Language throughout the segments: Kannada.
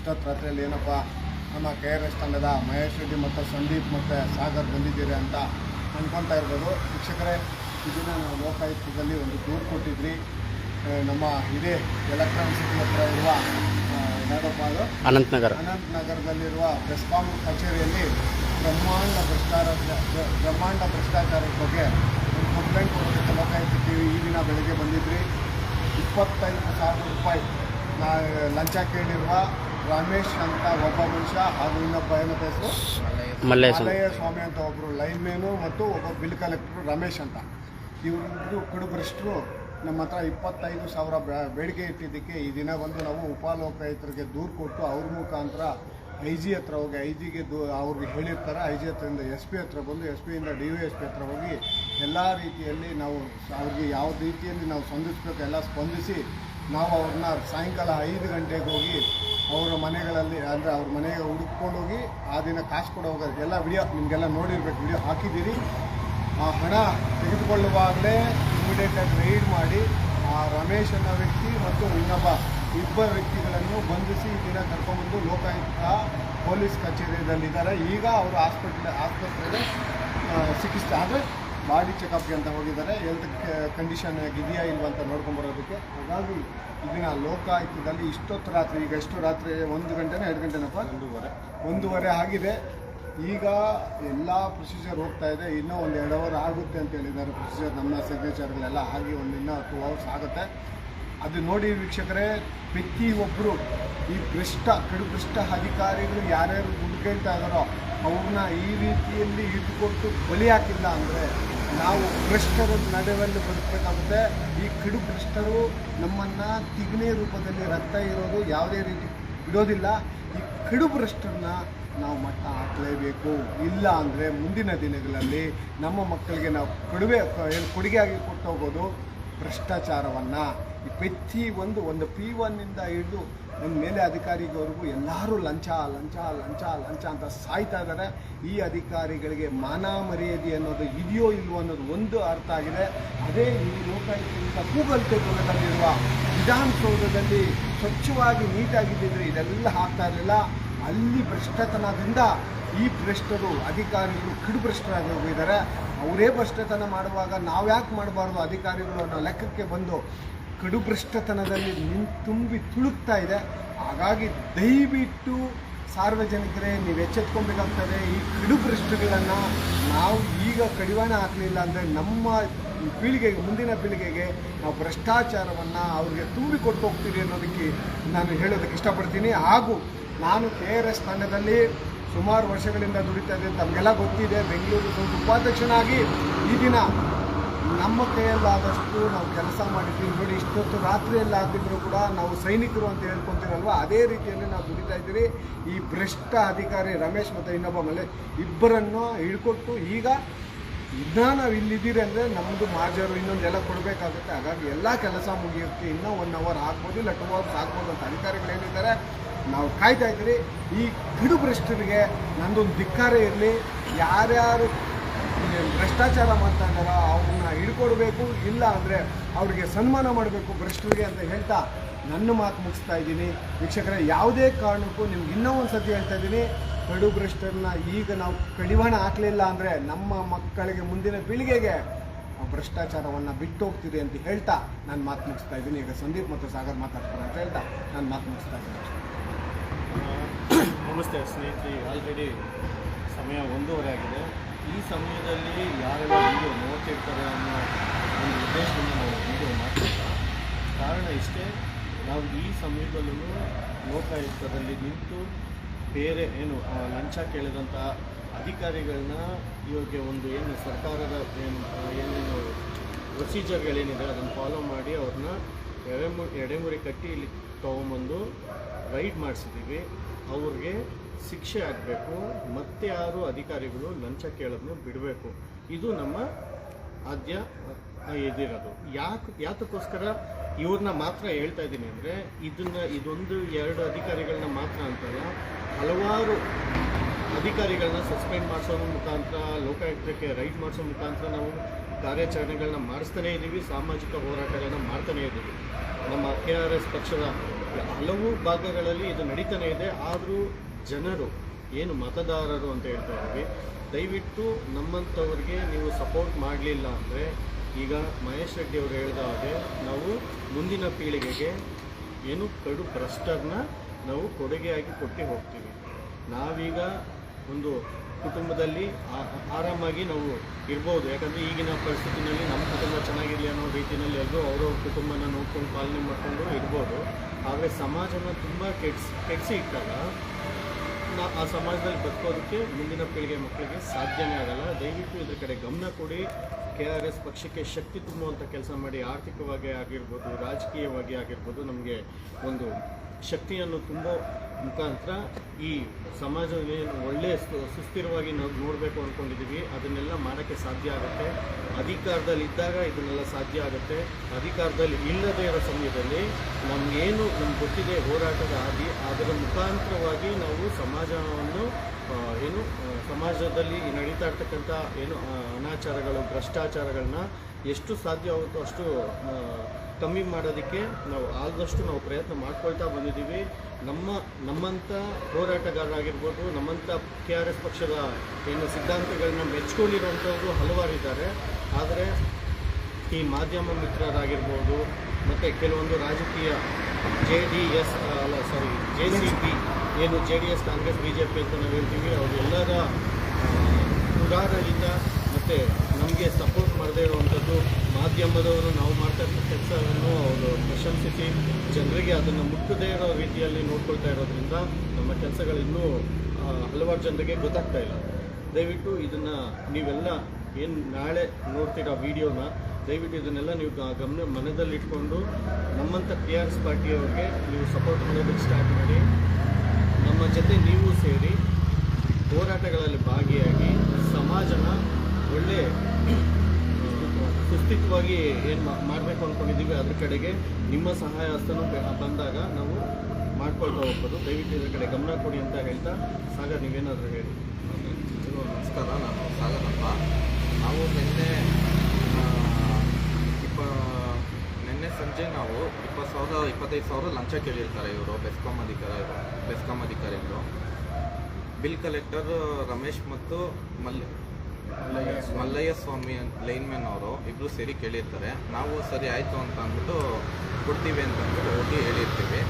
ಇಷ್ಟೊತ್ತು ರಾತ್ರಿಯಲ್ಲಿ ಏನಪ್ಪ ನಮ್ಮ ಕೆ ಆರ್ ಎಸ್ ತಂಡದ ಮಹೇಶ್ ರೆಡ್ಡಿ ಮತ್ತು ಸಂದೀಪ್ ಮತ್ತು ಸಾಗರ್ ಬಂದಿದ್ದೀರಿ ಅಂತ ಅಂದ್ಕೊತಾ ಇರ್ಬೋದು. ಶಿಕ್ಷಕರೇ ಇದನ್ನ ನಾವು ಲೋಕಾಯುಕ್ತದಲ್ಲಿ ಒಂದು ದೂರು ಕೊಟ್ಟಿದ್ರಿ. ನಮ್ಮ ಇದೇ ಎಲೆಕ್ಟ್ರಾನಿಕ್ ಸಿಟಿ ಹತ್ರ ಇರುವ ಅದು? ಅನಂತನಗರ. ಅನಂತನಗರದಲ್ಲಿರುವ ಬೆಸ್ಕಾಂ ಕಚೇರಿಯಲ್ಲಿ ಬ್ರಹ್ಮಾಂಡ ಭ್ರಷ್ಟಾಚಾರ ಬ್ರಹ್ಮಾಂಡ ಭ್ರಷ್ಟಾಚಾರದ ಬಗ್ಗೆ ಒಂದು ಕಂಪ್ಲೇಂಟ್ ಕೊಡೋದಕ್ಕೆ ಲೋಕಾಯುಕ್ತಕ್ಕೆ ಈ ದಿನ ಬೆಳಗ್ಗೆ ಬಂದಿದ್ರಿ. ಇಪ್ಪತ್ತೈದು ಸಾವಿರ ರೂಪಾಯಿ ನಾ ಲಂಚ ಕೇಳಿರುವ ರಮೇಶ್ ಅಂತ ಒಬ್ಬ ಮನುಷ್ಯ ಹಾಗೂ ಇನ್ನೊಬ್ಬ ಏನಪ್ಪ ಹೆಸರು ಮಲ್ಲಯ್ಯ ಸ್ವಾಮಿ ಅಂತ ಒಬ್ಬರು ಲೈನ್ ಮ್ಯಾನು ಮತ್ತು ಒಬ್ಬ ಬಿಲ್ ಕಲೆಕ್ಟರ್ ರಮೇಶ್ ಅಂತ. ಇವರಿಬ್ಬರು ಕಡುಭ್ರಷ್ಟರು ನಮ್ಮ ಹತ್ರ ಇಪ್ಪತ್ತೈದು ಸಾವಿರ ಬೇಡಿಕೆ ಇಟ್ಟಿದ್ದಕ್ಕೆ ಈ ದಿನ ಬಂದು ನಾವು ಉಪಲೋಕಾಯುಕ್ತರಿಗೆ ದೂರು ಕೊಟ್ಟು ಅವ್ರ ಮುಖಾಂತರ ಐ ಜಿ ಹತ್ರ ಹೋಗಿ ಐ ಜಿಗೆ ದೂ ಅವ್ರಿಗೆ ಹೇಳಿರ್ತಾರೆ ಐ ಜಿ ಹತ್ರದಿಂದ ಎಸ್ ಪಿ ಹತ್ರ ಬಂದು ಎಸ್ ಪಿಯಿಂದ ಡಿ ವೈ ಎಸ್ ಪಿ ಹತ್ರ ಹೋಗಿ ಎಲ್ಲ ರೀತಿಯಲ್ಲಿ ನಾವು ಅವ್ರಿಗೆ ಯಾವ ರೀತಿಯಲ್ಲಿ ನಾವು ಸ್ಪಂದಿಸ್ಬೇಕು ಎಲ್ಲ ಸ್ಪಂದಿಸಿ ನಾವು ಅವ್ರನ್ನ ಸಾಯಂಕಾಲ ಐದು ಗಂಟೆಗೆ ಹೋಗಿ ಅವರ ಮನೆಗಳಲ್ಲಿ, ಅಂದರೆ ಅವ್ರ ಮನೆಗೆ ಹುಡುಕೊಂಡು ಹೋಗಿ ಆ ದಿನ ಕಾಸು ಕೊಡೋ ಹೋಗೋದು. ಎಲ್ಲ ವಿಡಿಯೋ, ನಿಮಗೆಲ್ಲ ನೋಡಿರ್ಬೇಕು, ವಿಡಿಯೋ ಹಾಕಿದ್ದೀರಿ. ಆ ಹಣ ತೆಗೆದುಕೊಳ್ಳುವಾಗಲೇ ಇಮಿಡಿಯೇಟಾಗಿ ರೈಡ್ ಮಾಡಿ ಆ ರಮೇಶ್ ಅನ್ನೋ ವ್ಯಕ್ತಿ ಮತ್ತು ಇನ್ನೊಬ್ಬ ಇಬ್ಬರು ವ್ಯಕ್ತಿಗಳನ್ನು ಬಂಧಿಸಿ ದಿನ ಕರ್ಕೊಂಡ್ಬಂದು ಲೋಕಾಯುಕ್ತ ಪೊಲೀಸ್ ಕಚೇರಿಯಲ್ಲಿದ್ದಾರೆ. ಈಗ ಅವರು ಆಸ್ಪತ್ರೆ ಆಸ್ಪತ್ರೆಗೆ ಚಿಕಿತ್ಸೆ. ಅಂದರೆ ಬಾಡಿ ಚೆಕಪ್ಗೆ ಅಂತ ಹೋಗಿದ್ದಾರೆ. ಹೆಲ್ತ್ ಕಂಡೀಷನ್ ಇದೆಯಾ ಇಲ್ವಾ ಅಂತ ನೋಡ್ಕೊಂಬರೋದಕ್ಕೆ ಹಾಗಾಗಿ ಇದನ್ನ ಲೋಕಾಯುಕ್ತದಲ್ಲಿ ಇಷ್ಟೊತ್ತು ರಾತ್ರಿ ಈಗ ಎಷ್ಟು ರಾತ್ರಿ ಒಂದು ಗಂಟೆನ ಎರಡು ಗಂಟೆನಪ್ಪ? ಒಂದೂವರೆ. ಒಂದೂವರೆ ಆಗಿದೆ. ಈಗ ಎಲ್ಲ ಪ್ರೊಸೀಜರ್ ಹೋಗ್ತಾ ಇದೆ. ಇನ್ನೂ ಒಂದು ಎರಡು ಅವರ್ ಆಗುತ್ತೆ ಅಂತ ಹೇಳಿದ್ದಾರೆ ಪ್ರೊಸೀಜರ್ ನಮ್ಮ ಸಿಗ್ನೇಚರ್ಗಳೆಲ್ಲ ಆಗಿ ಒಂದು ಇನ್ನೂ ಟೂ ಅವರ್ಸ್ ಆಗುತ್ತೆ. ಅದು ನೋಡಿ ವೀಕ್ಷಕರೇ ಪ್ರತಿಯೊಬ್ಬರು ಈ ಭ್ರಷ್ಟ ಕಡು ಭ್ರಷ್ಟ ಅಧಿಕಾರಿಗಳು ಯಾರ್ಯಾರು ದುಡ್ಡು ಕೇಳ್ತಾ ಇದ್ದಾರೋ ಅವ್ರನ್ನ ಈ ರೀತಿಯಲ್ಲಿ ಇಟ್ಕೊಟ್ಟು ಬಲಿ ಹಾಕಿಲ್ಲ ಅಂದರೆ ನಾವು ಭ್ರಷ್ಟರ ನಡುವಲ್ಲಿ ಬದುಕಬೇಕಾಗುತ್ತೆ. ಈ ಕಿಡು ಭ್ರಷ್ಟರು ನಮ್ಮನ್ನು ತಿಗ್ನೆ ರೂಪದಲ್ಲಿ ರಕ್ತ ಇರೋದು ಯಾವುದೇ ರೀತಿ ಬಿಡೋದಿಲ್ಲ. ಈ ಕಿಡು ಭ್ರಷ್ಟರನ್ನ ನಾವು ಮಟ್ಟ ಹಾಕಲೇಬೇಕು. ಇಲ್ಲ ಅಂದರೆ ಮುಂದಿನ ದಿನಗಳಲ್ಲಿ ನಮ್ಮ ಮಕ್ಕಳಿಗೆ ನಾವು ಕೊಡುವೆ, ಕೊಡುಗೆಯಾಗಿ ಕೊಟ್ಟು ಹೋಗೋದು ಭ್ರಷ್ಟಾಚಾರವನ್ನು. ಪ್ರತಿ ಒಂದು ಒಂದು ಪಿ ಒನ್ನಿಂದ ಹಿಡಿದು ಒಂದು ಮೇಲೆ ಅಧಿಕಾರಿಗವರೆಗೂ ಎಲ್ಲರೂ ಲಂಚ ಲಂಚ ಲಂಚ ಲಂಚ ಅಂತ ಸಾಯ್ತಾ ಇದ್ದಾರೆ ಈ ಅಧಿಕಾರಿಗಳಿಗೆ ಮಾನ ಮರ್ಯಾದೆ ಅನ್ನೋದು ಇದೆಯೋ ಇಲ್ವೋ ಅನ್ನೋದು ಒಂದು ಅರ್ಥ ಆಗಿದೆ. ಅದೇ ಈ ಲೋಕಾಯುಕ್ತದಿಂದ ತೆಗೆದುಕೊಳ್ಳಲಿರುವ ವಿಧಾನಸೌಧದಲ್ಲಿ ಸ್ವಚ್ಛವಾಗಿ ನೀಟಾಗಿದ್ದಿದ್ರೆ ಇದೆಲ್ಲ ಆಗ್ತಾ ಇರಲಿಲ್ಲ. ಅಲ್ಲಿ ಭ್ರಷ್ಟತನದಿಂದ ಈ ಭ್ರಷ್ಟರು ಅಧಿಕಾರಿಗಳು ಕಿಡು ಭ್ರಷ್ಟರಾಗಿ ಹೋಗಿದ್ದಾರೆ. ಅವರೇ ಭ್ರಷ್ಟತನ ಮಾಡುವಾಗ ನಾವು ಯಾಕೆ ಮಾಡಬಾರ್ದು ಅಧಿಕಾರಿಗಳು ಅನ್ನೋ ಲೆಕ್ಕಕ್ಕೆ ಬಂದು ಕಡು ಭ್ರಷ್ಟತನದಲ್ಲಿ ನಿನ್ ತುಂಬಿ ತುಳುಕ್ತಾ ಇದೆ. ಹಾಗಾಗಿ ದಯವಿಟ್ಟು ಸಾರ್ವಜನಿಕರೇ, ನೀವು ಎಚ್ಚೆತ್ಕೊಬೇಕಾಗ್ತದೆ ಈ ಕಡು ಭ್ರಷ್ಟಗಳನ್ನು ನಾವು ಈಗ ಕಡಿವಾಣ ಹಾಕಲಿಲ್ಲ ಅಂದರೆ ನಮ್ಮ ಪೀಳಿಗೆಗೆ ಮುಂದಿನ ಪೀಳಿಗೆಗೆ ನಾವು ಭ್ರಷ್ಟಾಚಾರವನ್ನು ಅವ್ರಿಗೆ ತುಂಬಿಕೊಟ್ಟು ಹೋಗ್ತೀವಿ ಅನ್ನೋದಕ್ಕೆ ನಾನು ಹೇಳೋದಕ್ಕೆ ಇಷ್ಟಪಡ್ತೀನಿ. ಹಾಗೂ ನಾನು ಕೆ ಆರ್ ಎಸ್ ತಂಡದಲ್ಲಿ ಸುಮಾರು ವರ್ಷಗಳಿಂದ ದುಡಿತಾ ಇದೆ ತಮಗೆಲ್ಲ ಗೊತ್ತಿದೆ, ಬೆಂಗಳೂರು ಉಪಾಧ್ಯಕ್ಷನಾಗಿ ಈ ದಿನ ನಮ್ಮ ಕೈಯಲ್ಲಾದಷ್ಟು ನಾವು ಕೆಲಸ ಮಾಡಿದ್ದೀವಿ ನೋಡಿ, ಇಷ್ಟೊತ್ತು ರಾತ್ರಿಯಲ್ಲಿ ಕೂಡ ನಾವು ಸೈನಿಕರು ಅಂತ ಹೇಳ್ಕೊತೀರಲ್ವ? ಅದೇ ರೀತಿಯಲ್ಲಿ ನಾವು ದುಡಿತಾ ಇದ್ದೀರಿ ಈ ಭ್ರಷ್ಟ ಅಧಿಕಾರಿ ರಮೇಶ್ ಮತ್ತು ಇನ್ನೊಬ್ಬ ಮಲೆ ಇಬ್ಬರನ್ನು ಹಿಡ್ಕೊಟ್ಟು ಈಗ ಇನ್ನೂ ನಾವು ಇಲ್ಲಿದ್ದೀರಿ ಅಂದರೆ ನಮ್ಮದು ಮಾಜರು ಇನ್ನೊಂದೆಲ್ಲ ಕೊಡಬೇಕಾಗುತ್ತೆ. ಹಾಗಾಗಿ ಎಲ್ಲ ಕೆಲಸ ಮುಗಿಯುತ್ತೆ. ಇನ್ನೂ ಒನ್ ಅವರ್ ಆಗ್ಬೋದು, ಇಲ್ಲ ಟೂ ಅವರ್ಸ್ ಆಗ್ಬೋದು ಅಂತ ಅಧಿಕಾರಿಗಳು ಏನಿದ್ದಾರೆ ನಾವು ಕಾಯ್ತಾ ಇದ್ದೀರಿ. ಈ ಕಿಡು ಭ್ರಷ್ಟರಿಗೆ ನಂದೊಂದು ಧಿಕ್ಕಾರ ಇರಲಿ. ಯಾರ್ಯಾರು ಭ್ರಷ್ಟಾಚಾರ ಮಾಡ್ತಾ ಇದ್ದಾರ, ಅವ್ರನ್ನ ಹಿಡ್ಕೊಡ್ಬೇಕು, ಇಲ್ಲ ಅಂದರೆ ಅವ್ರಿಗೆ ಸನ್ಮಾನ ಮಾಡಬೇಕು ಭ್ರಷ್ಟರಿಗೆ ಅಂತ ಹೇಳ್ತಾ ನನ್ನ ಮಾತು ಮುಗಿಸ್ತಾ ಇದ್ದೀನಿ. ವೀಕ್ಷಕರೇ, ಯಾವುದೇ ಕಾರಣಕ್ಕೂ ನಿಮ್ಗೆ ಇನ್ನೂ ಒಂದು ಸತಿ ಹೇಳ್ತಾ ಇದ್ದೀನಿ, ಕಡು ಭ್ರಷ್ಟರನ್ನ ಈಗ ನಾವು ಕಡಿವಾಣ ಹಾಕಲಿಲ್ಲ ಅಂದರೆ ನಮ್ಮ ಮಕ್ಕಳಿಗೆ ಮುಂದಿನ ಪೀಳಿಗೆಗೆ ಭ್ರಷ್ಟಾಚಾರವನ್ನು ಬಿಟ್ಟು ಹೋಗ್ತಿದೆ ಅಂತ ಹೇಳ್ತಾ ನಾನು ಮಾತು ಮುಗಿಸ್ತಾ ಇದ್ದೀನಿ. ಈಗ ಸಂದೀಪ್ ಮತ್ತು ಸಾಗರ್ ಮಾತಾಡ್ತಾರೆ ಅಂತ ಹೇಳ್ತಾ ನಾನು ಮಾತು ಮುಗಿಸ್ತಾ ಇದ್ದೀನಿ. ನಮಸ್ತೆ ಸ್ನೇಹಿತರೆ, ಆಲ್ರೆಡಿ ಸಮಯ ಒಂದೂವರೆ ಆಗಿದೆ. ಈ ಸಮಯದಲ್ಲಿ ಯಾರೆಲ್ಲ ವಿಡಿಯೋ ನೋಡ್ತಿರ್ತಾರೆ ಅನ್ನೋ ಒಂದು ಉದ್ದೇಶದಿಂದ ನಾವು ವಿಡಿಯೋ ಕಾರಣ ಇಷ್ಟೇ, ನಾವು ಈ ಸಮಯದಲ್ಲೂ ಲೋಕಾಯುಕ್ತದಲ್ಲಿ ನಿಂತು ಬೇರೆ ಏನು ಲಂಚ ಕೇಳಿದಂಥ ಅಧಿಕಾರಿಗಳನ್ನ ಇವಾಗ ಒಂದು ಏನು ಸರ್ಕಾರದ ಏನು ಏನೇನು ಪ್ರೊಸೀಜರ್ಗಳೇನಿದೆ ಅದನ್ನು ಫಾಲೋ ಮಾಡಿ ಅವ್ರನ್ನ ಎಡೆಮು ಎಡೆಮುರಿ ಕಟ್ಟಿ ಇಲ್ಲಿ ತೊಗೊಂಬಂದು ರೈಡ್ ಮಾಡಿಸಿದ್ದೀವಿ ಅವ್ರಿಗೆ ಶಿಕ್ಷೆ ಆಗಬೇಕು, ಮತ್ತೆ ಯಾರು ಅಧಿಕಾರಿಗಳು ಲಂಚ ಕೇಳೋದನ್ನು ಬಿಡಬೇಕು. ಇದು ನಮ್ಮ ಆದ್ಯ ಇದಿರೋದು. ಯಾಕೆ, ಯಾತಕ್ಕೋಸ್ಕರ ಇವ್ರನ್ನ ಮಾತ್ರ ಹೇಳ್ತಾ ಇದ್ದೀನಿ ಅಂದರೆ, ಇದನ್ನ, ಇದೊಂದು ಎರಡು ಅಧಿಕಾರಿಗಳನ್ನ ಮಾತ್ರ ಅಂತಲ್ಲ, ಹಲವಾರು ಅಧಿಕಾರಿಗಳನ್ನ ಸಸ್ಪೆಂಡ್ ಮಾಡಿಸೋ ಮುಖಾಂತರ, ಲೋಕಾಯುಕ್ತಕ್ಕೆ ರೈಡ್ ಮಾಡಿಸೋ ಮುಖಾಂತರ ನಾವು ಕಾರ್ಯಾಚರಣೆಗಳನ್ನ ಮಾಡಿಸ್ತಾನೇ ಇದ್ದೀವಿ, ಸಾಮಾಜಿಕ ಹೋರಾಟಗಳನ್ನ ಮಾಡ್ತಾನೇ ಇದ್ದೀವಿ. ನಮ್ಮ ಕೆ ಆರ್ ಎಸ್ ಪಕ್ಷದ ಹಲವು ಭಾಗಗಳಲ್ಲಿ ಇದು ನಡೀತಾನೆ ಇದೆ. ಆದರೂ ಜನರು ಏನು ಮತದಾರರು ಅಂತ ಹೇಳ್ತಾ ಇದ್ದೀವಿ. ದಯವಿಟ್ಟು ನಮ್ಮಂಥವ್ರಿಗೆ ನೀವು ಸಪೋರ್ಟ್ ಮಾಡಲಿಲ್ಲ ಅಂದರೆ ಈಗ ಮಹೇಶ್ ರೆಡ್ಡಿ ಅವರು ಹೇಳಿದ ಹಾಗೆ ನಾವು ಮುಂದಿನ ಪೀಳಿಗೆಗೆ ಏನು ಕಡು ಭ್ರಷ್ಟರನ್ನ ನಾವು ಕೊಡುಗೆಯಾಗಿ ಕೊಟ್ಟು ಹೋಗ್ತೀವಿ. ನಾವೀಗ ಒಂದು ಕುಟುಂಬದಲ್ಲಿ ಆರಾಮಾಗಿ ನಾವು ಇರ್ಬೋದು. ಯಾಕಂದರೆ ಈಗಿನ ಪರಿಸ್ಥಿತಿನಲ್ಲಿ ನಮ್ಮ ಕುಟುಂಬ ಚೆನ್ನಾಗಿರಲಿ ಅನ್ನೋ ರೀತಿಯಲ್ಲಿ ಎಲ್ಲರೂ ಅವರವ್ರ ಕುಟುಂಬನ ನೋಡ್ಕೊಂಡು ಪಾಲನೆ ಮಾಡಿಕೊಂಡು ಇರ್ಬೋದು. ಆದರೆ ಸಮಾಜನ ತುಂಬ ಕೆಡ್ಸ್ ಕೆಡಿಸಿ ಇಟ್ಟಾಗ ಆ ಸಮಾಜದಲ್ಲಿ ಬದುಕೋದಕ್ಕೆ ಮುಂದಿನ ಪೀಳಿಗೆ ಮಕ್ಕಳಿಗೆ ಸಾಧ್ಯನೇ ಆಗಲ್ಲ. ದಯವಿಟ್ಟು ಇದ್ರ ಕಡೆ ಗಮನ ಕೊಡಿ. ಕೆ ಆರ್ ಎಸ್ ಪಕ್ಷಕ್ಕೆ ಶಕ್ತಿ ತುಂಬುವಂಥ ಕೆಲಸ ಮಾಡಿ ಆರ್ಥಿಕವಾಗಿ ಆಗಿರ್ಬೋದು, ರಾಜಕೀಯವಾಗಿ ಆಗಿರ್ಬೋದು, ನಮಗೆ ಒಂದು ಶಕ್ತಿಯನ್ನು ತುಂಬೋ ಮುಖಾಂತರ ಈ ಸಮಾಜದಲ್ಲಿ ಒಳ್ಳೆಯ ಸುಸ್ಥಿರವಾಗಿ ನಾವು ನೋಡಬೇಕು ಅಂದ್ಕೊಂಡಿದ್ದೀವಿ ಅದನ್ನೆಲ್ಲ ಮಾಡೋಕ್ಕೆ ಸಾಧ್ಯ ಆಗುತ್ತೆ. ಅಧಿಕಾರದಲ್ಲಿ ಇದ್ದಾಗ ಇದನ್ನೆಲ್ಲ ಸಾಧ್ಯ ಆಗುತ್ತೆ. ಅಧಿಕಾರದಲ್ಲಿ ಇಲ್ಲದೇ ಇರೋ ಸಮಯದಲ್ಲಿ ನಮಗೇನು ನಮ್ಗೆ ಗೊತ್ತಿದೆ ಹೋರಾಟದ ಹಾದಿ, ಅದರ ಮುಖಾಂತರವಾಗಿ ನಾವು ಸಮಾಜವನ್ನು ಏನು ಸಮಾಜದಲ್ಲಿ ನಡೀತಾ ಇರ್ತಕ್ಕಂಥ ಏನು ಅನಾಚಾರಗಳು, ಭ್ರಷ್ಟಾಚಾರಗಳನ್ನ ಎಷ್ಟು ಸಾಧ್ಯವಾಗುತ್ತೋ ಅಷ್ಟು ಕಮ್ಮಿ ಮಾಡೋದಕ್ಕೆ ನಾವು ಆದಷ್ಟು ನಾವು ಪ್ರಯತ್ನ ಮಾಡ್ಕೊಳ್ತಾ ಬಂದಿದ್ದೀವಿ. ನಮ್ಮ ನಮ್ಮಂಥ ಹೋರಾಟಗಾರರಾಗಿರ್ಬೋದು ನಮ್ಮಂಥ ಕೆ ಆರ್ ಎಸ್ ಪಕ್ಷದ ಏನು ಸಿದ್ಧಾಂತಗಳನ್ನ ಮೆಚ್ಕೊಂಡಿರುವಂಥವ್ರು ಹಲವಾರು ಇದ್ದಾರೆ. ಆದರೆ ಈ ಮಾಧ್ಯಮ ಮಿತ್ರರಾಗಿರ್ಬೋದು, ಮತ್ತು ಕೆಲವೊಂದು ರಾಜಕೀಯ ಜೆ ಡಿ ಎಸ್ ಅಲ್ಲ ಸಾರಿ ಜೆ ಸಿ ಪಿ ಏನು J D S, Congress, B J P ಅಂತ ನಾವು ಹೇಳ್ತೀವಿ ಅವರೆಲ್ಲರ ಉದಾಹರಣೆಯಿಂದ ಮತ್ತು ನಮಗೆ ಸಪೋರ್ಟ್ ಮಾಡದೇ ಇರುವಂಥದ್ದು ಮಾಧ್ಯಮದವರು ನಾವು ಮಾಡ್ತಾ ಇರೋ ಕೆಲಸವನ್ನು ಅವರು ಪ್ರಶಂಸಿಸಿ, ಜನರಿಗೆ ಅದನ್ನು ಮುಟ್ಟದೇ ಇರೋ ರೀತಿಯಲ್ಲಿ ನೋಡ್ಕೊಳ್ತಾ ಇರೋದ್ರಿಂದ ನಮ್ಮ ಕೆಲಸಗಳಿನ್ನೂ ಹಲವಾರು ಜನರಿಗೆ ಗೊತ್ತಾಗ್ತಾ ಇಲ್ಲ. ದಯವಿಟ್ಟು ಇದನ್ನು ನೀವೆಲ್ಲ ಏನು ನಾಳೆ ನೋಡ್ತೀರಾ ವಿಡಿಯೋನ, ದಯವಿಟ್ಟು ಇದನ್ನೆಲ್ಲ ನೀವು ಗಮನ, ಮನದಲ್ಲಿಟ್ಕೊಂಡು ನಮ್ಮಂಥ ಟಿ ಆರ್ ಎಸ್ ಪಾರ್ಟಿಯವ್ರಿಗೆ ನೀವು ಸಪೋರ್ಟ್ ಮಾಡೋದಕ್ಕೆ ಸ್ಟಾರ್ಟ್ ಮಾಡಿ, ನಮ್ಮ ಜೊತೆ ನೀವು ಸೇರಿ ಹೋರಾಟಗಳಲ್ಲಿ ಭಾಗಿಯಾಗಿ ಸಮಾಜನ ಒಳ್ಳೆ ಸುಸ್ಥಿತವಾಗಿ ಏನು ಮಾಡಬೇಕು ಅಂದ್ಕೊಂಡಿದ್ದೀವಿ ಅದ್ರ ಕಡೆಗೆ ನಿಮ್ಮ ಸಹಾಯ ಹಸ್ತನೂ ಬಂದಾಗ ನಾವು ಮಾಡ್ಕೊಳ್ತಾ ಹೋಗ್ಬೋದು. ದಯವಿಟ್ಟು ಇದ್ರ ಕಡೆ ಗಮನ ಕೊಡಿ ಅಂತ ಹೇಳ್ತಾ ಸಾಗರ್, ನೀವೇನಾದರೂ ಹೇಳಿ. ನಮಸ್ಕಾರ. ನಾನು ಸಾಗರಪ್ಪ ನಾವು ನಿನ್ನೆ ಇಪ್ಪ, ನಿನ್ನೆ ಸಂಜೆ ನಾವು ಇಪ್ಪತ್ತು ಸಾವಿರ, ಇಪ್ಪತ್ತೈದು ಸಾವಿರ ಲಂಚ ಕೇಳಿರ್ತಾರೆ ಇವರು, ಬೆಸ್ಕಾಂ ಅಧಿಕಾರಿ ಬೆಸ್ಕಾಂ ಅಧಿಕಾರಿಗಳು. ಬಿಲ್ ಕಲೆಕ್ಟರ್ ರಮೇಶ್ ಮತ್ತು ಮಲ್ ಮಲ್ಲಯ್ಯ ಸ್ವಾಮಿ ಮ್ಯಾನ್ ಅವರು ಇಬ್ಬರು ಸೇರಿ ಕೇಳಿರ್ತಾರೆ. ನಾವು ಸರಿ ಆಯಿತು ಅಂತ ಅಂದ್ಬಿಟ್ಟು ಕೊಡ್ತೀವಿ ಅಂತ ಅಂದ್ಬಿಟ್ಟು ಹೋಗಿ ಹೇಳಿರ್ತೀವಿ.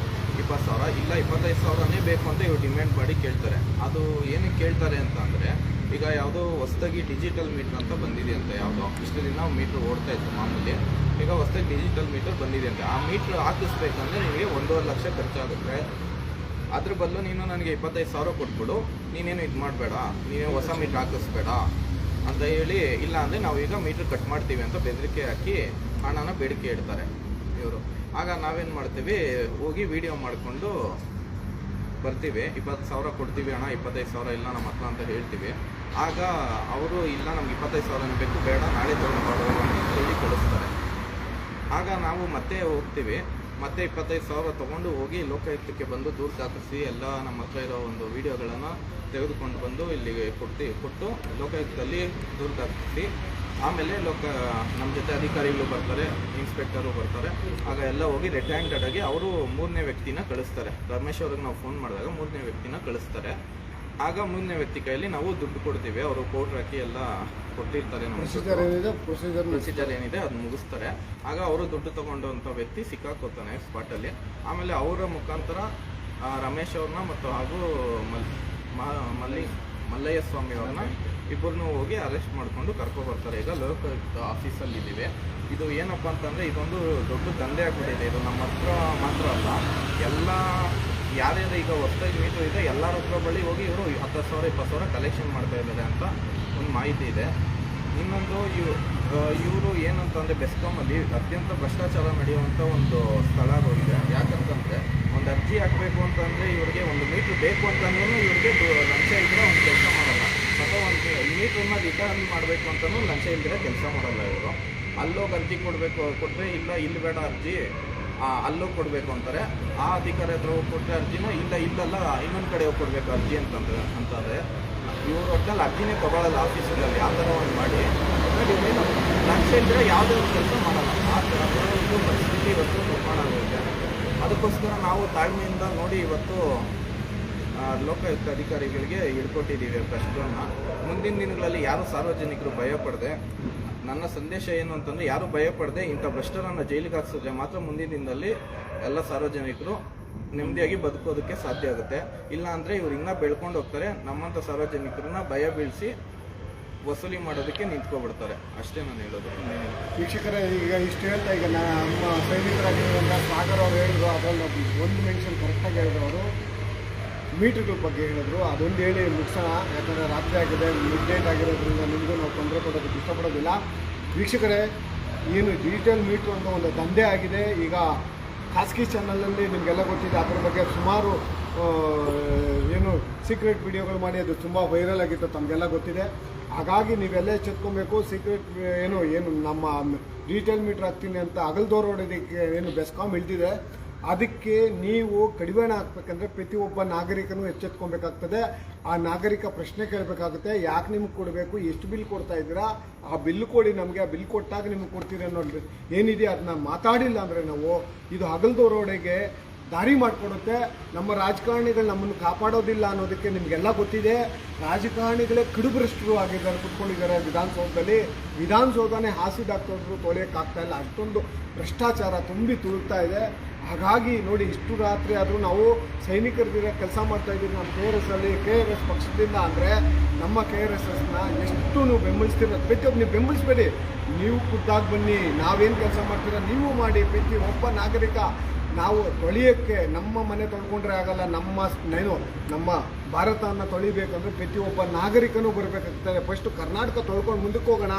ಇಪ್ಪತ್ತು ಸಾವಿರ? ಇಲ್ಲ, ಇಪ್ಪತ್ತೈದು ಸಾವಿರನೇ ಬೇಕು ಅಂತ ಇವ್ರು ಡಿಮ್ಯಾಂಡ್ ಮಾಡಿ ಕೇಳ್ತಾರೆ. ಅದು ಏನಕ್ಕೆ ಕೇಳ್ತಾರೆ ಅಂತ ಅಂದರೆ, ಈಗ ಯಾವುದೋ ಹೊಸದಾಗಿ ಡಿಜಿಟಲ್ ಮೀಟರ್ ಅಂತ ಬಂದಿದೆ ಅಂತ, ಯಾವುದೋ ಇಷ್ಟು ದಿನ ಮೀಟ್ರ್ ಓಡ್ತಾ ಇತ್ತು ಮಾಮೂಲಿ. ಈಗ ಹೊಸದಾಗಿ ಡಿಜಿಟಲ್ ಮೀಟರ್ ಬಂದಿದೆ ಅಂತ. ಆ ಮೀಟ್ರ್ ಹಾಕಿಸ್ಬೇಕಂದ್ರೆ ನಿಮಗೆ ಒಂದೂವರೆ ಲಕ್ಷ ಖರ್ಚಾಗುತ್ತೆ. ಅದ್ರ ಬದಲು ನೀನು ನನಗೆ ಇಪ್ಪತ್ತೈದು ಸಾವಿರ ಕೊಟ್ಬಿಡು. ನೀನೇನು ಇದು ಮಾಡಬೇಡ. ನೀನೇ ಹೊಸ ಮೀಟ್ರ್ ಹಾಕಿಸ್ಬೇಡ. ಅಂತ ಹೇಳಿ, ಇಲ್ಲ ಅಂದರೆ ನಾವೀಗ ಮೀಟ್ರ್ ಕಟ್ ಮಾಡ್ತೀವಿ ಅಂತ ಬೆದರಿಕೆ ಹಾಕಿ ಹಣನ ಬೇಡಿಕೆ ಇಡ್ತಾರೆ ಇವರು. ಆಗ ನಾವೇನು ಮಾಡ್ತೀವಿ, ಹೋಗಿ ವಿಡಿಯೋ ಮಾಡಿಕೊಂಡು ಬರ್ತೀವಿ. ಇಪ್ಪತ್ತು ಸಾವಿರ ಕೊಡ್ತೀವಿ ಹಣ ಇಪ್ಪತ್ತೈದು ಸಾವಿರ ಇಲ್ಲ ನಮ್ಮ ಹತ್ರ ಅಂತ ಹೇಳ್ತೀವಿ. ಆಗ ಅವರು, ಇಲ್ಲ ನಮ್ಗೆ ಇಪ್ಪತ್ತೈದು ಸಾವಿರ ಬೇಕು, ಬೇಡ, ನಾಳೆ ತೊಗೊಂಡು ಅಂತ ಹೇಳಿ ಕಳಿಸ್ತಾರೆ ಆಗ ನಾವು ಮತ್ತೆ ಹೋಗ್ತೀವಿ. ಮತ್ತೆ ಇಪ್ಪತ್ತೈದು ಸಾವಿರ ತೊಗೊಂಡು ಹೋಗಿ ಲೋಕಾಯುಕ್ತಕ್ಕೆ ಬಂದು ದೂರು ದಾಖಲಿಸಿ ಎಲ್ಲ ನಮ್ಮ ಹತ್ರ ಇರೋ ಒಂದು ವಿಡಿಯೋಗಳನ್ನು ತೆಗೆದುಕೊಂಡು ಬಂದು ಇಲ್ಲಿಗೆ ಕೊಟ್ಟು ಕೊಟ್ಟು ಲೋಕಾಯುಕ್ತದಲ್ಲಿ ದೂರು ದಾಖಲಿಸಿ. ಆಮೇಲೆ ಲೋಕ, ನಮ್ಮ ಜೊತೆ ಅಧಿಕಾರಿಗಳು ಬರ್ತಾರೆ, ಇನ್ಸ್ಪೆಕ್ಟರು ಬರ್ತಾರೆ. ಆಗ ಎಲ್ಲ ಹೋಗಿ ರೆಡ್ ಹ್ಯಾಂಡೆಡ್ ಆಗಿ ಅವರು ಮೂರನೇ ವ್ಯಕ್ತಿನ ಕಳಿಸ್ತಾರೆ. ರಮೇಶ್ ಅವ್ರಿಗೆ ನಾವು ಫೋನ್ ಮಾಡಿದಾಗ ಮೂರನೇ ವ್ಯಕ್ತಿನ ಕಳಿಸ್ತಾರೆ. ಆಗ ಮುಂದಿನ ವ್ಯಕ್ತಿ ಕೈಯಲ್ಲಿ ನಾವು ದುಡ್ಡು ಕೊಡ್ತೀವಿ. ಅವರು ಕೋರ್ಟ್ ಹಾಕಿ ಎಲ್ಲ ಕೊಟ್ಟಿರ್ತಾರೆ ಪ್ರೊಸೀಜರ್ ಏನಿದೆ? ಅದು ಮುಗಿಸ್ತಾರೆ. ಆಗ ಅವರು ದುಡ್ಡು ತಗೊಂಡಂಥ ವ್ಯಕ್ತಿ ಸಿಕ್ಕಾಕೋತಾನೆ ಸ್ಪಾಟಲ್ಲಿ ಆಮೇಲೆ ಅವರ ಮುಖಾಂತರ ರಮೇಶ್ ಅವ್ರನ್ನ ಮತ್ತು ಹಾಗೂ ಮಲ್ಲಿ ಮಲ್ಲಯ್ಯ ಸ್ವಾಮಿ ಅವ್ರನ್ನ ಇಬ್ಬರನ್ನೂ ಹೋಗಿ ಅರೆಸ್ಟ್ ಮಾಡಿಕೊಂಡು ಕರ್ಕೊ ಬರ್ತಾರೆ. ಈಗ ಲೋಕಾಯುಕ್ತ ಆಫೀಸಲ್ಲಿ ಇದ್ದೀವಿ. ಇದು ಏನಪ್ಪ ಅಂತಂದರೆ ಇದೊಂದು ದೊಡ್ಡ ದಂಧೆ ಆಗ್ಬಿಟ್ಟಿದೆ. ಇದು ನಮ್ಮ ಹತ್ರ ಮಾತ್ರ ಅಲ್ಲ. ಎಲ್ಲ ಯಾರ್ಯಾರು ಈಗ ಹೊಸದಾಗಿ ಮೀಟ್ರ್ ಇದೆ ಎಲ್ಲರ ಹತ್ರ ಬಳಿ ಹೋಗಿ ಇವರು ಹತ್ತು ಸಾವಿರ, ಇಪ್ಪತ್ತು ಸಾವಿರ ಕಲೆಕ್ಷನ್ ಮಾಡ್ತಾ ಇದ್ದಾರೆ ಅಂತ ಒಂದು ಮಾಹಿತಿ ಇದೆ. ಇನ್ನೊಂದು, ಇವ್ ಇವರು ಏನಂತಂದರೆ ಬೆಸ್ಕಾಮಲ್ಲಿ ಅತ್ಯಂತ ಭ್ರಷ್ಟಾಚಾರ ನಡೆಯುವಂಥ ಒಂದು ಸ್ಥಳ ಇದೆ ಯಾಕಂತಂದರೆ ಒಂದು ಅರ್ಜಿ ಹಾಕಬೇಕು ಅಂತಂದರೆ ಇವ್ರಿಗೆ ಒಂದು ಮೀಟ್ರ್ ಬೇಕು ಅಂತಂದ್ರೂ ಇವ್ರಿಗೆ ಲಂಚ ಇದ್ದರೆ ಒಂದು ಕೆಲಸ ಮಾಡಲ್ಲ. ಅಥವಾ ಒಂದು ಮೀಟ್ರನ್ನ ರಿಟರ್ನ್ ಮಾಡಬೇಕು ಅಂತಲೂ ಲಂಚ ಇಲ್ದಿರ ಕೆಲಸ ಮಾಡಲ್ಲ ಇವರು. ಅಲ್ಲೋಗಿ ಅರ್ಜಿ ಕೊಡಬೇಕು ಕೊಟ್ಟರೆ ಇಲ್ಲ ಇಲ್ಲಿ ಬೇಡ ಅರ್ಜಿ ಆ, ಅಲ್ಲೋಗಿ ಕೊಡಬೇಕು ಅಂತಾರೆ. ಆ ಅಧಿಕಾರಿ ಹತ್ರ ಹೋಗಿ ಕೊಟ್ಟರೆ ಅರ್ಜಿನೂ ಇಲ್ಲ ಇಲ್ಲಲ್ಲ ಇನ್ನೊಂದು ಕಡೆ ಹೋಗಿ ಕೊಡಬೇಕು ಅರ್ಜಿ ಅಂತಂದ್ರೆ ಅಂತಾರೆ ಇವರು ಒಟ್ಟಲ್ಲಿ ಅರ್ಜಿನೇ ತಗೊಳ್ಳಲ್ಲ ಆಫೀಸ್ಗಳಲ್ಲಿ. ಆ ಥರ ಒಂದು ಮಾಡಿ. ಒಟ್ನಲ್ಲಿ ಲಕ್ಷ ಇದ್ದರೆ ಯಾವುದೇ ಒಂದು ಕೆಲಸ ಮಾಡಲ್ಲ. ಆ ಥರ ಒಂದು ಪರಿಸ್ಥಿತಿ ಇವತ್ತು ನಿರ್ಮಾಣ ಆಗುತ್ತೆ. ಅದಕ್ಕೋಸ್ಕರ ನಾವು ತಾಳ್ಮೆಯಿಂದ ನೋಡಿ ಇವತ್ತು ಲೋಕಾಯುಕ್ತ ಅಧಿಕಾರಿಗಳಿಗೆ ಹಿಡ್ಕೊಟ್ಟಿದ್ದೀವಿ ಭ್ರಷ್ಟರನ್ನ ಮುಂದಿನ ದಿನಗಳಲ್ಲಿ ಯಾರು ಸಾರ್ವಜನಿಕರು ಭಯಪಡದೆ ನನ್ನ ಸಂದೇಶ ಏನು ಅಂತಂದ್ರೆ, ಯಾರು ಭಯಪಡದೆ ಇಂಥ ಭ್ರಷ್ಟರನ್ನು ಜೈಲಿಗೆ ಹಾಕ್ಸಿದ್ರೆ ಮಾತ್ರ ಮುಂದಿನ ದಿನದಲ್ಲಿ ಎಲ್ಲ ಸಾರ್ವಜನಿಕರು ನೆಮ್ಮದಿಯಾಗಿ ಬದುಕೋದಕ್ಕೆ ಸಾಧ್ಯ ಆಗುತ್ತೆ. ಇಲ್ಲ ಅಂದ್ರೆ ಇವ್ರು ಇನ್ನೂ ಬೆಳ್ಕೊಂಡು ಹೋಗ್ತಾರೆ, ನಮ್ಮಂಥ ಸಾರ್ವಜನಿಕರನ್ನ ಭಯ ಬೀಳಿಸಿ ವಸೂಲಿ ಮಾಡೋದಕ್ಕೆ ನಿಂತ್ಕೊಬಿಡ್ತಾರೆ. ಅಷ್ಟೇ ನಾನು ಹೇಳೋದು. ವೀಕ್ಷಕರೇ, ಈಗ ಇಷ್ಟು ಹೇಳ್ತಾ ಈಗ ನಮ್ಮ ಸೈನಿಕರಾಗಿರುವಂಥ ಸಾಗರ್ ಅವರು ಹೇಳಿದ್ರು. ಅದರಲ್ಲಿ ಒಂದು ಮೆನ್ಷನ್ ಕರೆಕ್ಟಾಗಿ ಹೇಳಿದ್ರು ಅವರು. ಮೀಟರ್ಗಳ ಬಗ್ಗೆ ಹೇಳಿದ್ರು. ಅದೊಂದು ಹೇಳಿ ಮುಗಿಸೋಣ. ಯಾಕಂದರೆ ರಾತ್ರಿ ಆಗಿದೆ, ಮಿಡ್ ನೈಟ್ ಆಗಿರೋದ್ರಿಂದ ನಿಮಗೂ ನಾವು ತೊಂದರೆ ಕೊಡೋದಕ್ಕೆ ಇಷ್ಟಪಡೋದಿಲ್ಲ. ವೀಕ್ಷಕರೇ, ಏನು ಡಿಜಿಟಲ್ ಮೀಟ್ರ್ ಅಂತ ಒಂದು ದಂಧೆ ಆಗಿದೆ. ಈಗ ಖಾಸಗಿ ಚಾನಲಲ್ಲಿ ನಿಮಗೆಲ್ಲ ಗೊತ್ತಿದೆ, ಅದ್ರ ಬಗ್ಗೆ ಸುಮಾರು ಏನು ಸೀಕ್ರೆಟ್ ವಿಡಿಯೋಗಳು ಮಾಡಿ, ಅದು ತುಂಬ ವೈರಲ್ ಆಗಿತ್ತು ತಮಗೆಲ್ಲ ಗೊತ್ತಿದೆ. ಹಾಗಾಗಿ ನೀವೆಲ್ಲ ಎಚ್ಚೆತ್ಕೊಬೇಕು ಸೀಕ್ರೆಟ್, ಏನು ಏನು ನಮ್ಮ ಡಿಜಿಟಲ್ ಮೀಟ್ರ್ ಹಾಕ್ತೀನಿ ಅಂತ ಅಗಲ್ದೋರ್ ಹೊಡೋದಕ್ಕೆ ಏನು ಬೆಸ್ಕಾಮ್ ಇಳ್ದಿದೆ ಅದಕ್ಕೆ ನೀವು ಕಡಿವಾಣ ಹಾಕ್ಬೇಕಂದ್ರೆ ಪ್ರತಿಯೊಬ್ಬ ನಾಗರಿಕನೂ ಎಚ್ಚೆತ್ಕೊಬೇಕಾಗ್ತದೆ. ಆ ನಾಗರಿಕ ಪ್ರಶ್ನೆ ಕೇಳಬೇಕಾಗುತ್ತೆ, ಯಾಕೆ ನಿಮ್ಗೆ ಕೊಡಬೇಕು, ಎಷ್ಟು ಬಿಲ್ ಕೊಡ್ತಾ ಇದ್ದೀರಾ? ಆ ಬಿಲ್ ಕೊಡಿ ನಮಗೆ, ಆ ಬಿಲ್ ಕೊಟ್ಟಾಗ ನಿಮ್ಗೆ ಕೊಡ್ತೀರಿ ಅನ್ನೋದು ಏನಿದೆ ಅದನ್ನ ಮಾತಾಡಿಲ್ಲ ಅಂದರೆ ನಾವು, ಇದು ಹಗಲ್ದೋರೋಡೆಗೆ ದಾರಿ ಮಾಡಿಕೊಡುತ್ತೆ. ನಮ್ಮ ರಾಜಕಾರಣಿಗಳು ನಮ್ಮನ್ನು ಕಾಪಾಡೋದಿಲ್ಲ ಅನ್ನೋದಕ್ಕೆ ನಿಮಗೆಲ್ಲ ಗೊತ್ತಿದೆ. ರಾಜಕಾರಣಿಗಳೇ ಕಡುಭ್ರಷ್ಟರು ಆಗಿದ್ದಾರೆ, ಕುತ್ಕೊಂಡಿದ್ದಾರೆ ವಿಧಾನಸೌಧದಲ್ಲಿ. ವಿಧಾನಸೌಧನೇ ಹಾಸಿದಾಕ್ತೋದ್ರು ತೊಳೆಯೋಕ್ಕಾಗ್ತಾ ಇಲ್ಲ. ಅಷ್ಟೊಂದು ಭ್ರಷ್ಟಾಚಾರ ತುಂಬಿ ತುಳುಕ್ತಾ ಇದೆ. ಹಾಗಾಗಿ ನೋಡಿ, ಇಷ್ಟು ರಾತ್ರಿ ಆದರೂ ನಾವು ಸೈನಿಕರಿಗಿರ ಕೆಲಸ ಮಾಡ್ತಾ ಇದ್ದೀವಿ. ನಮ್ಮ ಕೆ ಆರ್ ಎಸ್ ಅಲ್ಲಿ ಕೆ ಆರ್ ಎಸ್ ಪಕ್ಷದಿಂದ ಅಂದರೆ ನಮ್ಮ ಕೆ ಆರ್ ಎಸ್ ಎಸ್ನ ಎಷ್ಟು ನೀವು ಬೆಂಬಲಿಸ್ತೀರ ಪ್ರತಿಯೊಬ್ಬ ನೀವು ಬೆಂಬಲಿಸ್ಬೇಡಿ. ನೀವು ಖುದ್ದಾಗಿ ಬನ್ನಿ. ನಾವೇನು ಕೆಲಸ ಮಾಡ್ತೀರ? ನೀವು ಮಾಡಿ. ಪ್ರತಿ, ಒಬ್ಬ ನಾಗರಿಕ ನಾವು ತೊಳೆಯೋಕ್ಕೆ ನಮ್ಮ ಮನೆ ತೊಳ್ಕೊಂಡ್ರೆ ಆಗಲ್ಲ, ನಮ್ಮ ನೈನು ನಮ್ಮ ಭಾರತವನ್ನು ತೊಳಿಬೇಕಂದ್ರೆ ಪ್ರತಿಯೊಬ್ಬ ನಾಗರಿಕನೂ ಬರಬೇಕಾಗ್ತದೆ. ಫಸ್ಟು ಕರ್ನಾಟಕ ತೊಳ್ಕೊಂಡು ಮುಂದಕ್ಕೆ ಹೋಗೋಣ.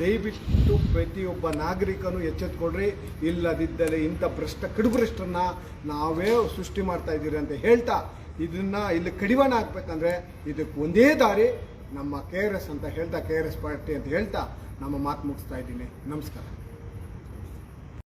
ದಯವಿಟ್ಟು ಪ್ರತಿಯೊಬ್ಬ ನಾಗರಿಕನು ಎಚ್ಚೆತ್ಕೊಳ್ರಿ. ಇಲ್ಲದಿದ್ದರೆ ಇಂಥ ಭ್ರಷ್ಟ ಕಿಡುಭ್ರಷ್ಟನ್ನು ನಾವೇ ಸೃಷ್ಟಿ ಮಾಡ್ತಾ ಇದ್ದೀರಿ ಅಂತ ಹೇಳ್ತಾ ಇದನ್ನು ಇಲ್ಲಿ ಕಡಿವಾಣ ಹಾಕ್ಬೇಕಂದ್ರೆ ಇದಕ್ಕೆ ಒಂದೇ ದಾರಿ ನಮ್ಮ ಕೆ ಆರ್ ಎಸ್ ಅಂತ ಹೇಳ್ತಾ ಕೆ ಆರ್ ಎಸ್ ಪಾರ್ಟಿ ಅಂತ ಹೇಳ್ತಾ ನಮ್ಮ ಮಾತು ಮುಗಿಸ್ತಾ ಇದ್ದೀನಿ. ನಮಸ್ಕಾರ.